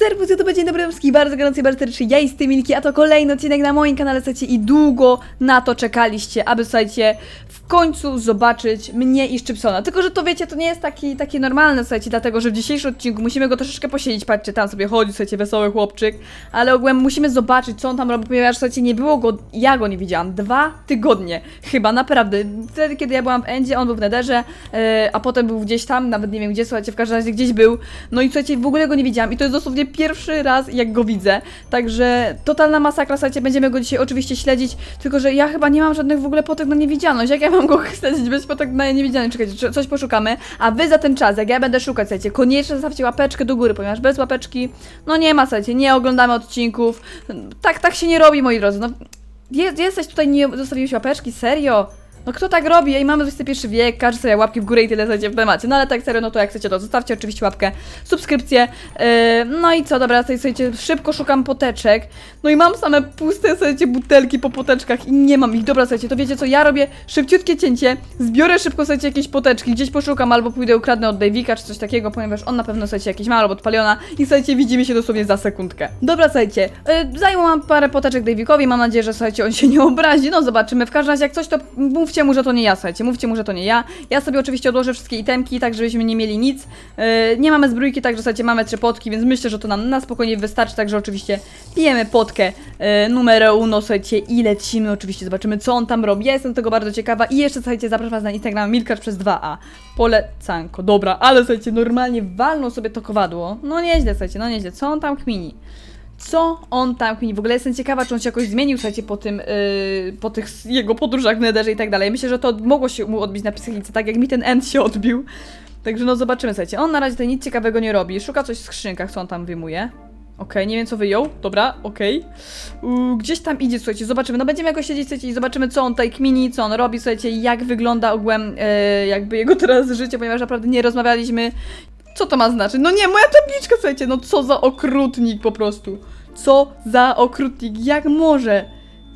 Serwus, YouTube, dzień dobry wszystkich, bardzo gorąco i bardzo serdecznie, ja jestem Milki, a to kolejny odcinek na moim kanale, słuchajcie, i długo na to czekaliście, aby, słuchajcie, w końcu zobaczyć mnie i Szczypsona. Tylko, że to wiecie, to nie jest taki, takie normalne, słuchajcie, dlatego, że w dzisiejszym odcinku musimy go troszeczkę posiedzieć, patrzcie, tam sobie chodzi, słuchajcie, wesoły chłopczyk, ale ogółem musimy zobaczyć, co on tam robi, ponieważ, słuchajcie, nie było go, ja go nie widziałam, dwa tygodnie, chyba, naprawdę, wtedy, kiedy ja byłam w Endzie, on był w Nederze, e, a potem był gdzieś tam, nawet nie wiem gdzie, słuchajcie, w każdym razie gdzieś był, no i słuchajcie, w ogóle go nie widziałam. I to jest dosłownie pierwszy raz, jak go widzę, także totalna masakra, słuchajcie, będziemy go dzisiaj oczywiście śledzić, tylko, że ja chyba nie mam żadnych w ogóle potek na niewidzialność, jak ja mam go śledzić bez potek na niewidzialność, czekajcie, co- coś poszukamy, a wy za ten czas, jak ja będę szukać, słuchajcie, koniecznie zostawcie łapeczkę do góry, ponieważ bez łapeczki, no nie ma, słuchajcie, nie oglądamy odcinków, tak, tak się nie robi, moi drodzy, no jest, jesteś tutaj, nie zostawiłeś łapeczki, serio? No kto tak robi? Ej, mamy XXI wiek, każdy sobie łapki w górę i tyle słuchajcie w temacie. No ale tak serio, no to jak chcecie to zostawcie oczywiście łapkę, subskrypcję. Yy, no i co, dobra, tutaj słuchajcie, szybko szukam poteczek. No i mam same puste, słuchajcie, butelki po poteczkach i nie mam ich. Dobra, słuchajcie, to wiecie co, ja robię szybciutkie cięcie, zbiorę szybko, słuchajcie, jakieś poteczki, gdzieś poszukam albo pójdę ukradnę od Davika czy coś takiego, ponieważ on na pewno, słuchajcie, jakieś ma albo od Paliona i słuchajcie, widzimy się dosłownie za sekundkę. Dobra, słuchajcie, yy, zajmowałam parę poteczek Davikowi, mam nadzieję, że słuchajcie, on się nie obrazi, no zobaczymy. W każdym razie, jak coś, to mówcie mu, że to nie ja, słuchajcie, mówcie mu, że to nie ja. Ja sobie oczywiście odłożę wszystkie itemki, tak żebyśmy nie mieli nic. Yy, nie mamy zbrójki, także słuchajcie, mamy trzy potki, więc myślę, że to nam na spokojnie wystarczy, także oczywiście pijemy potkę yy, numer uno, słuchajcie, i lecimy, oczywiście zobaczymy, co on tam robi. Ja jestem tego bardzo ciekawa i jeszcze, słuchajcie, zapraszam was na Instagram Milkacz przez 2a. Polecanko, dobra, ale słuchajcie, normalnie walnął sobie to kowadło. No nieźle, słuchajcie, no nieźle. Co on tam kmini? Co on tam kmini? W ogóle jestem ciekawa, czy on się jakoś zmienił, słuchajcie, po tym, yy, po tych jego podróżach w Nederze i tak dalej. Myślę, że to mogło się mu odbić na psychice, tak jak mi ten end się odbił. Także no zobaczymy, słuchajcie. On na razie tutaj nic ciekawego nie robi. Szuka coś w skrzynkach, co on tam wyjmuje. Okej, nie wiem co wyjął. Dobra, okej. Uuu, Gdzieś tam idzie, słuchajcie, zobaczymy. No będziemy jakoś siedzieć, słuchajcie, i zobaczymy, co on tutaj kmini, co on robi, słuchajcie, jak wygląda ogółem e, jakby jego teraz życie, ponieważ naprawdę nie rozmawialiśmy. Co to ma znaczyć? No nie, moja tabliczka, słuchajcie, no co za okrutnik po prostu. Co za okrutnik, jak może?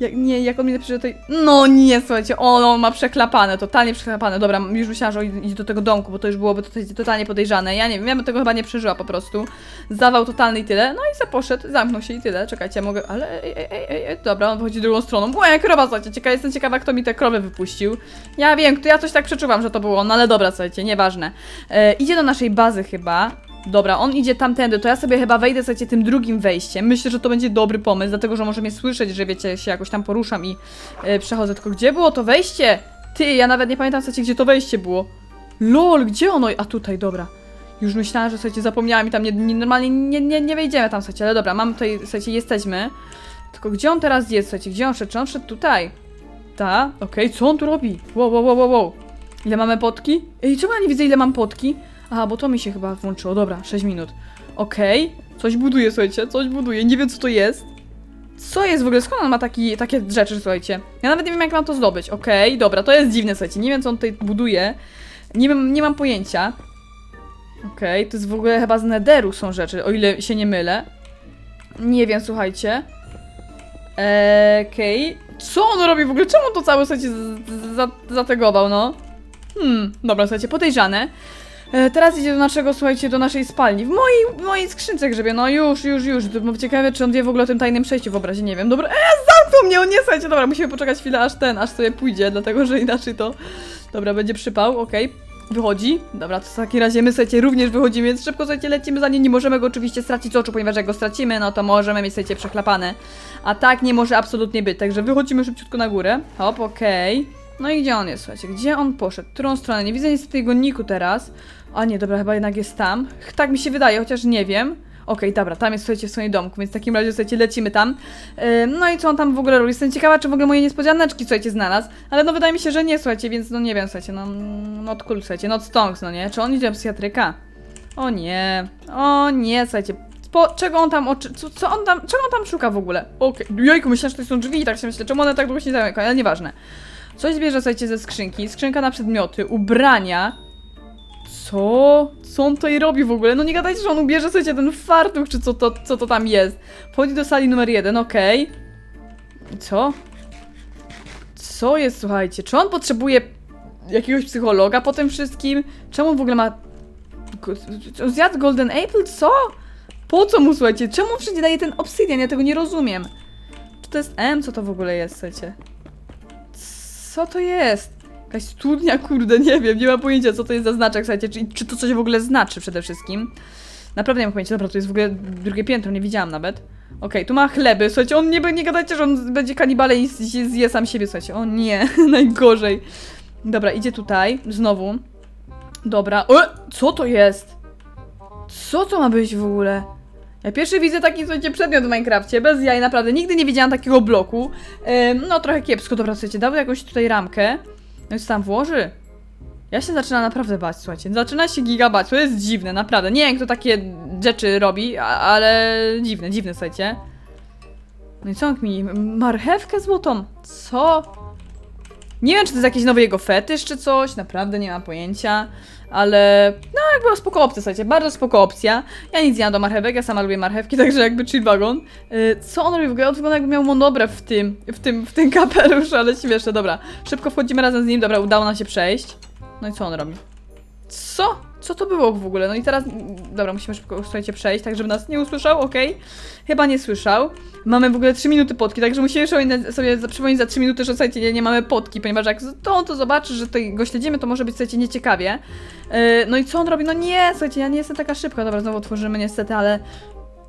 Jak, nie, jak on mi napisze tutaj... No nie, słuchajcie, on, on ma przeklapane, totalnie przeklapane. Dobra, już myślałam, że idzie do tego domku, bo to już byłoby totalnie podejrzane. Ja nie wiem, ja bym tego chyba nie przeżyła po prostu. Zawał totalny i tyle. No i se poszedł, zamknął się i tyle. Czekajcie, ja mogę... Ale ej, ej, ej, ej, dobra, on wychodzi drugą stroną. Moja krowa, słuchajcie, ciekawa, jestem ciekawa, kto mi te krowy wypuścił. Ja wiem, ja coś tak przeczuwam, że to było on, ale dobra, słuchajcie, nieważne. E, idzie do naszej bazy chyba. Dobra, on idzie tamtędy, to ja sobie chyba wejdę, słuchajcie, tym drugim wejściem. Myślę, że to będzie dobry pomysł, dlatego, że może mnie słyszeć, że wiecie, się jakoś tam poruszam i e, przechodzę. Tylko gdzie było to wejście? Ty, ja nawet nie pamiętam, słuchajcie, gdzie to wejście było. Lol, gdzie ono? A tutaj, dobra. Już myślałam, że słuchajcie, zapomniałam i tam nie, nie, normalnie nie, nie, nie wejdziemy tam, słuchajcie, ale dobra, mam tutaj, słuchajcie, jesteśmy. Tylko gdzie on teraz jest, słuchajcie, gdzie on szedł? Czy on szedł tutaj? Ta, okej, co on tu robi? Wow, wow, wow, wow, wow. Ile mamy potki? Ej, czemu ja nie widzę, ile mam potki? Aha, bo to mi się chyba włączyło. Dobra, 6 minut. Okej. Coś buduje, słuchajcie, coś buduje. Nie wiem, co to jest. Co jest w ogóle? Skąd on ma taki, takie rzeczy, słuchajcie? Ja nawet nie wiem, jak mam to zdobyć. Okej, dobra, to jest dziwne, słuchajcie. Nie wiem, co on tutaj buduje. Nie, wiem, nie mam pojęcia. Okej, to jest w ogóle chyba z Nederu są rzeczy, o ile się nie mylę. Nie wiem, słuchajcie. Okej. Co on robi w ogóle? Czemu to całe, słuchajcie, zategował, no? Hmm, dobra, słuchajcie, podejrzane. E, teraz idzie do naszego, słuchajcie, do naszej spalni. W mojej, w mojej skrzynce grzebie, no już, już, już. Ciekawe, czy on wie w ogóle o tym tajnym przejściu w obrazie, nie wiem. Dobra, e, zamknął mnie, o nie, słuchajcie, dobra, musimy poczekać chwilę, aż ten, aż sobie pójdzie, dlatego, że inaczej to... Dobra, będzie przypał, okej. Wychodzi. Dobra, to w takim razie my, słuchajcie, również wychodzimy, więc szybko, słuchajcie, lecimy za nim. Nie możemy go oczywiście stracić z oczu, ponieważ jak go stracimy, no to możemy mieć, słuchajcie, przechlapane. A tak nie może absolutnie być, także wychodzimy szybciutko na górę. Hop, okej. No i gdzie on jest, słuchajcie, gdzie on poszedł? Którą stronę? Nie widzę niestety jego niku teraz. A nie, dobra, chyba jednak jest tam. Tak mi się wydaje, chociaż nie wiem. Okej, dobra, tam jest, słuchajcie, w swoim domku, więc w takim razie, słuchajcie, lecimy tam. Ym, no i co on tam w ogóle robi? Jestem ciekawa, czy w ogóle moje niespodzianeczki, słuchajcie, znalazł. Ale no wydaje mi się, że nie, słuchajcie, więc no nie wiem, słuchajcie, no... Not cool, słuchajcie, not stonks, no nie? Czy on idzie do psychiatryka? O nie, o nie, słuchajcie. Po, czego on tam, oczy, co, co on tam, czego on tam szuka w ogóle? Okej, jojku, myślałem, że to są drzwi i tak się myślę, czemu one tak długo się zamykają, ale nieważne. Coś bierze, słuchajcie, ze skrzynki, skrzynka na przedmioty, ubrania. Co? Co on tutaj robi w ogóle? No nie gadajcie, że on ubierze, słuchajcie, ten fartuch, czy co to, co to tam jest. Wchodzi do sali numer jeden, okej. I Co? Co jest, słuchajcie? Czy on potrzebuje jakiegoś psychologa po tym wszystkim? Czemu w ogóle ma... Zjadł Golden Apple? Co? Po co mu, słuchajcie? Czemu wszędzie daje ten obsydian? Ja tego nie rozumiem. Czy to jest M? Co to w ogóle jest, słuchajcie? Co to jest? Jakaś studnia, kurde, nie wiem, nie mam pojęcia, co to jest za znaczek, słuchajcie, czy, czy to coś w ogóle znaczy przede wszystkim. Naprawdę nie mam pojęcia, dobra, to jest w ogóle drugie piętro, nie widziałam nawet. Okej, tu ma chleby, słuchajcie, on nie, nie gadajcie, że on będzie kanibalem i zje sam siebie, słuchajcie, o nie, najgorzej. Dobra, idzie tutaj, znowu. Dobra, o, co to jest? Co to ma być w ogóle? Ja pierwszy widzę taki, słuchajcie, przedmiot w Minecrafcie, bez jaj, naprawdę, nigdy nie widziałam takiego bloku. No, trochę kiepsko, dobra, słuchajcie, dał jakąś tutaj ramkę. No i co tam włoży? Ja się zaczyna naprawdę bać, słuchajcie. Zaczyna się giga bać, to jest dziwne, naprawdę. Nie wiem, kto takie rzeczy robi, ale dziwne, dziwne, słuchajcie. No i co on mi? Marchewkę złotą? Co? Nie wiem, czy to jest jakiś nowy jego fetysz, czy coś, naprawdę nie mam pojęcia, ale no jakby spoko opcja, słuchajcie, bardzo spoko opcja. Ja nic nie mam do marchewek, ja sama lubię marchewki, także jakby chill wagon. Yy, co on robi w ogóle? On wygląda jakby miał monobre w tym, w tym, w tym kapeluszu, ale śmieszne, dobra. Szybko wchodzimy razem z nim, dobra, udało nam się przejść. No i co on robi? Co? Co to było w ogóle? No i teraz, dobra, musimy szybko, słuchajcie, przejść, tak żeby nas nie usłyszał, okej? Chyba nie słyszał. Mamy w ogóle 3 minuty potki, także musimy sobie przypomnieć za 3 minuty, że słuchajcie, nie, nie mamy potki, ponieważ jak to on to zobaczy, że go śledzimy, to może być, słuchajcie, nieciekawie. Yy, no i co on robi? No nie, słuchajcie, ja nie jestem taka szybka, dobra, znowu otworzymy niestety, ale...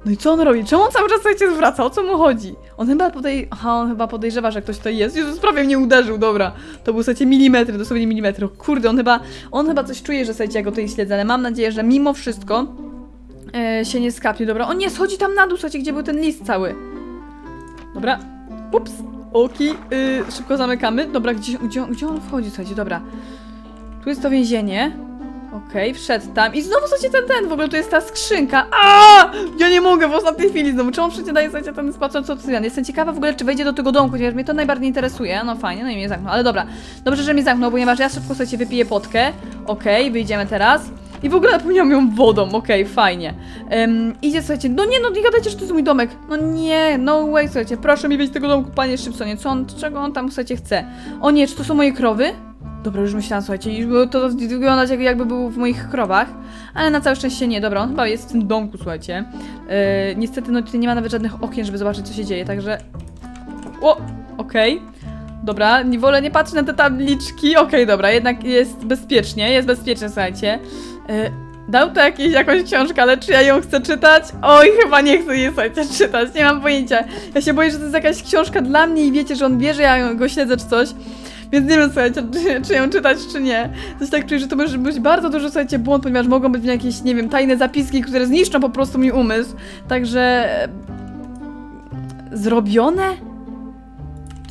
No i co on robi? Czemu on cały czas, słuchajcie, zwraca? O co mu chodzi? On chyba podej... Aha, on chyba podejrzewa, że ktoś tutaj jest. Jezus, prawie mnie uderzył, dobra. To był, słuchajcie, milimetry, dosłownie milimetry. Kurde, on chyba... On chyba coś czuje, że, słuchajcie, ja go tutaj śledzę, ale mam nadzieję, że mimo wszystko e, się nie skapnie. Dobra, on nie schodzi tam na dół, słuchajcie, gdzie był ten list cały. Dobra. Ups. Oki. Yy, szybko zamykamy. Dobra, gdzie, gdzie, gdzie on wchodzi, słuchajcie, dobra. Tu jest to więzienie. Okej, wszedł tam. I znowu słuchajcie ten, ten, w ogóle tu jest ta skrzynka. A! Ja nie mogę w ostatniej chwili znowu. On przecież daje słuchajcie ten spaczący obsydian? Jestem ciekawa w ogóle, czy wejdzie do tego domku, ponieważ mnie to najbardziej interesuje. No fajnie, no i mnie zamknął, ale dobra. Dobrze, że mnie zamknął, ponieważ ja szybko słuchajcie wypiję potkę. Okej, wyjdziemy teraz. I w ogóle napełniam ją wodą, okej, fajnie. Ym, idzie, słuchajcie, no nie, no nie gadajcie, że to jest mój domek. No nie, no way, słuchajcie, proszę mi wyjść z tego domku, panie Szybsonie, co on, czego on tam, słuchajcie, chce? O nie, czy to są moje krowy? Dobra, już myślałam, słuchajcie, już było to wyglądać jak, jakby był w moich krowach, ale na całe szczęście nie, dobra, on chyba jest w tym domku, słuchajcie. Yy, niestety, no tutaj nie ma nawet żadnych okien, żeby zobaczyć, co się dzieje, także... O, okej. Dobra, nie wolę nie patrzeć na te tabliczki. Okej, dobra, jednak jest bezpiecznie, jest bezpiecznie, słuchajcie. Yy, dał to jakieś, jakąś książkę, ale czy ja ją chcę czytać? Oj, chyba nie chcę jej, słuchajcie, czytać, nie mam pojęcia. Ja się boję, że to jest jakaś książka dla mnie i wiecie, że on wie, że ja go śledzę czy coś. Więc nie wiem, słuchajcie, czy, czy ją czytać, czy nie. Coś tak czuję, że to może być bardzo dużo, słuchajcie, błąd, ponieważ mogą być w niej jakieś, nie wiem, tajne zapiski, które zniszczą po prostu mi umysł. Także... Zrobione?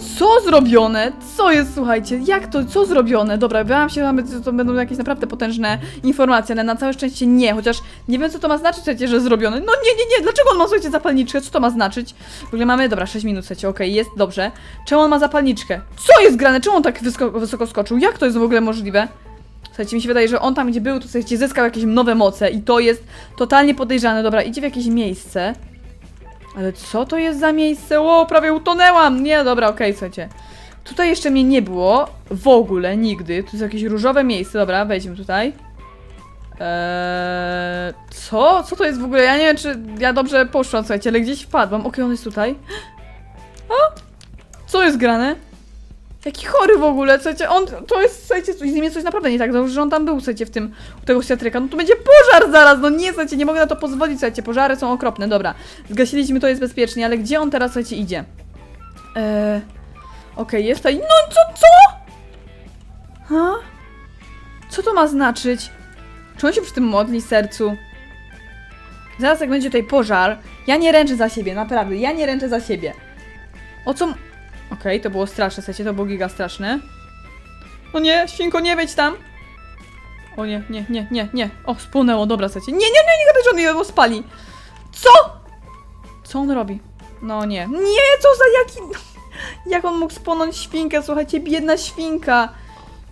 Co zrobione? Co jest, słuchajcie? Jak to? Co zrobione? Dobra, bałam się, że to będą jakieś naprawdę potężne informacje, ale na całe szczęście nie, chociaż nie wiem, co to ma znaczyć, słuchajcie, że zrobione. No nie, nie, nie, dlaczego on ma, słuchajcie, zapalniczkę? Co to ma znaczyć? W ogóle mamy, dobra, 6 minut, słuchajcie, okej, jest dobrze. Czemu on ma zapalniczkę? Co jest grane? Czemu on tak wysko wysoko skoczył? Jak to jest w ogóle możliwe? Słuchajcie, mi się wydaje, że on tam, gdzie był, to słuchajcie, zyskał jakieś nowe moce i to jest totalnie podejrzane. Dobra, idzie w jakieś miejsce. Ale co to jest za miejsce? O, prawie utonęłam! Nie, dobra, okej, słuchajcie. Tutaj jeszcze mnie nie było w ogóle, nigdy. Tu jest jakieś różowe miejsce, dobra, wejdźmy tutaj. Eee, co? Co to jest w ogóle? Ja nie wiem, czy ja dobrze poszłam, słuchajcie, ale gdzieś wpadłam. Okej, on jest tutaj. A? Co jest grane? Jaki chory w ogóle, słuchajcie, on, to jest, słuchajcie, coś- z nim jest coś naprawdę nie tak, dobrze, że on tam był, słuchajcie, w tym, u tego psychiatryka, no to będzie pożar zaraz, no nie, słuchajcie, nie mogę na to pozwolić, słuchajcie, pożary są okropne, dobra, zgasiliśmy, to jest bezpiecznie, ale gdzie on teraz, słuchajcie, idzie? Eee, okej, jest tutaj, no co, co? Ha? Co to ma znaczyć? Czy on się przy tym modli sercu? Zaraz jak będzie tutaj pożar, ja nie ręczę za siebie, naprawdę, ja nie ręczę za siebie. O co... Okej, to było straszne, słuchajcie, to było giga straszne. O nie, świnko, nie wejdź tam! O nie, nie, nie, nie, nie. O, spłonęło, dobra, słuchajcie. Nie, nie, nie, nie gadaj, że on je spali. Co? Co on robi? No nie. Nie, co za jaki... Jak on mógł spłonąć świnkę, słuchajcie, biedna świnka.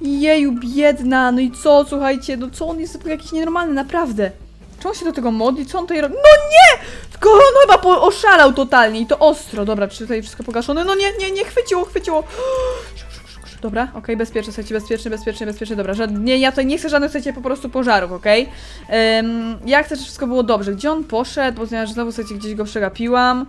Jeju, biedna, no i co, słuchajcie, no co on jest jakiś nienormalny, naprawdę. Czy się do tego modli? Co on tutaj robi? No nie! Tylko on chyba po, oszalał totalnie i to ostro. Dobra, czy tutaj wszystko pogaszone? No nie, nie, nie, chwyciło, chwyciło. Dobra, okej, bezpiecznie, słuchajcie, bezpiecznie, bezpiecznie, bezpiecznie, dobra. Żad... Nie, ja tutaj nie chcę żadnych, słuchajcie, po prostu pożarów, okej? Ja chcę, żeby wszystko było dobrze. Gdzie on poszedł? Bo znowu, słuchajcie, gdzieś go przegapiłam.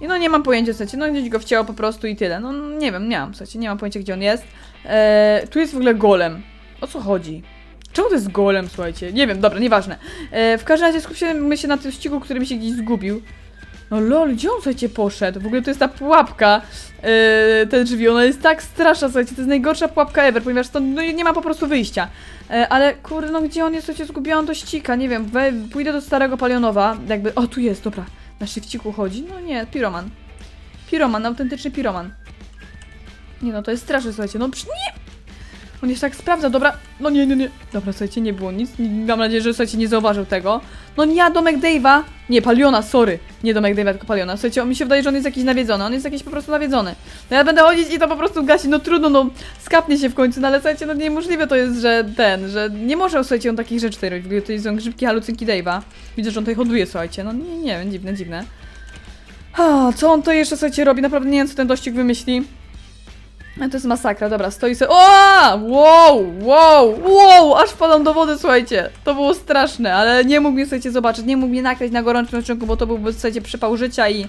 I no nie mam pojęcia, słuchajcie, no gdzieś go wcięło po prostu i tyle. No nie wiem, nie mam, słuchajcie, nie mam pojęcia, gdzie on jest. E, tu jest w ogóle golem. O co chodzi? Czemu to jest golem, słuchajcie? Nie wiem, dobra, nieważne. E, w każdym razie skupimy się na tym ścigu, który mi się gdzieś zgubił. No lol, gdzie on, słuchajcie, poszedł? W ogóle to jest ta pułapka, e, te drzwi, ona jest tak straszna, słuchajcie, to jest najgorsza pułapka ever, ponieważ to no, nie ma po prostu wyjścia. E, ale kurde, no gdzie on jest, słuchajcie, zgubiłam to ścika, nie wiem, we, pójdę do starego palionowa, jakby, o tu jest, dobra, na szybciku chodzi, no nie, piroman. Piroman, autentyczny piroman. Nie no, to jest straszne, słuchajcie, no przy- nie! On jeszcze tak sprawdza, dobra, no nie, nie, nie. Dobra, słuchajcie, nie było nic, mam nadzieję, że słuchajcie, nie zauważył tego. No nie, domek Dave'a, nie, Paliona, sorry, nie domek Dave'a, tylko Paliona. Słuchajcie, on mi się wydaje, że on jest jakiś nawiedzony, on jest jakiś po prostu nawiedzony. No ja będę chodzić i to po prostu gasi, no trudno, no skapnie się w końcu, no ale słuchajcie, no niemożliwe to jest, że ten, że nie może, słuchajcie, on takich rzeczy tutaj robić, to są grzybki halucynki Dave'a. Widzę, że on tutaj hoduje, słuchajcie, no nie, nie dziwne, dziwne. Co on to jeszcze, słuchajcie, robi? Naprawdę nie wiem, co ten dościg wymyśli. To jest masakra, dobra, stoi sobie. O! Wow, wow, wow! Aż wpadam do wody, słuchajcie. To było straszne, ale nie mógł mnie, słuchajcie, zobaczyć, nie mógł mnie nakryć na gorącym uczynku, bo to byłby, słuchajcie, przypał życia i.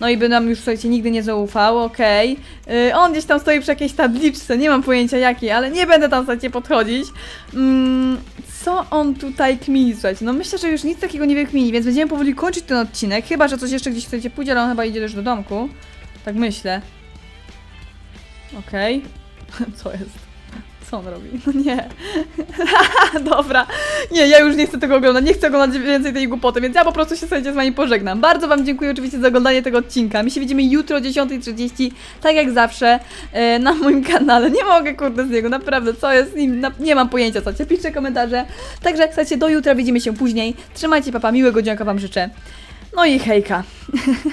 No i by nam już, słuchajcie, nigdy nie zaufał, okej. Yy, on gdzieś tam stoi przy jakiejś tabliczce, nie mam pojęcia jakiej, ale nie będę tam, słuchajcie, podchodzić. Mm, co on tutaj kmini, słuchajcie? No myślę, że już nic takiego nie wykmini, więc będziemy powoli kończyć ten odcinek, chyba, że coś jeszcze gdzieś, słuchajcie, pójdzie, ale on chyba idzie już do domku. Tak myślę. Okej. Co jest? Co on robi? No nie. Dobra. Nie, ja już nie chcę tego oglądać. Nie chcę oglądać więcej tej głupoty, więc ja po prostu się słuchajcie, z wami pożegnam. Bardzo wam dziękuję oczywiście za oglądanie tego odcinka. My się widzimy jutro o 10.30, tak jak zawsze, e, na moim kanale. Nie mogę, kurde, z niego, naprawdę, co jest z nim? Nie mam pojęcia, co Piszcie komentarze. Także, słuchajcie, do jutra widzimy się później. Trzymajcie papa, miłego dzięka wam życzę. No i hejka.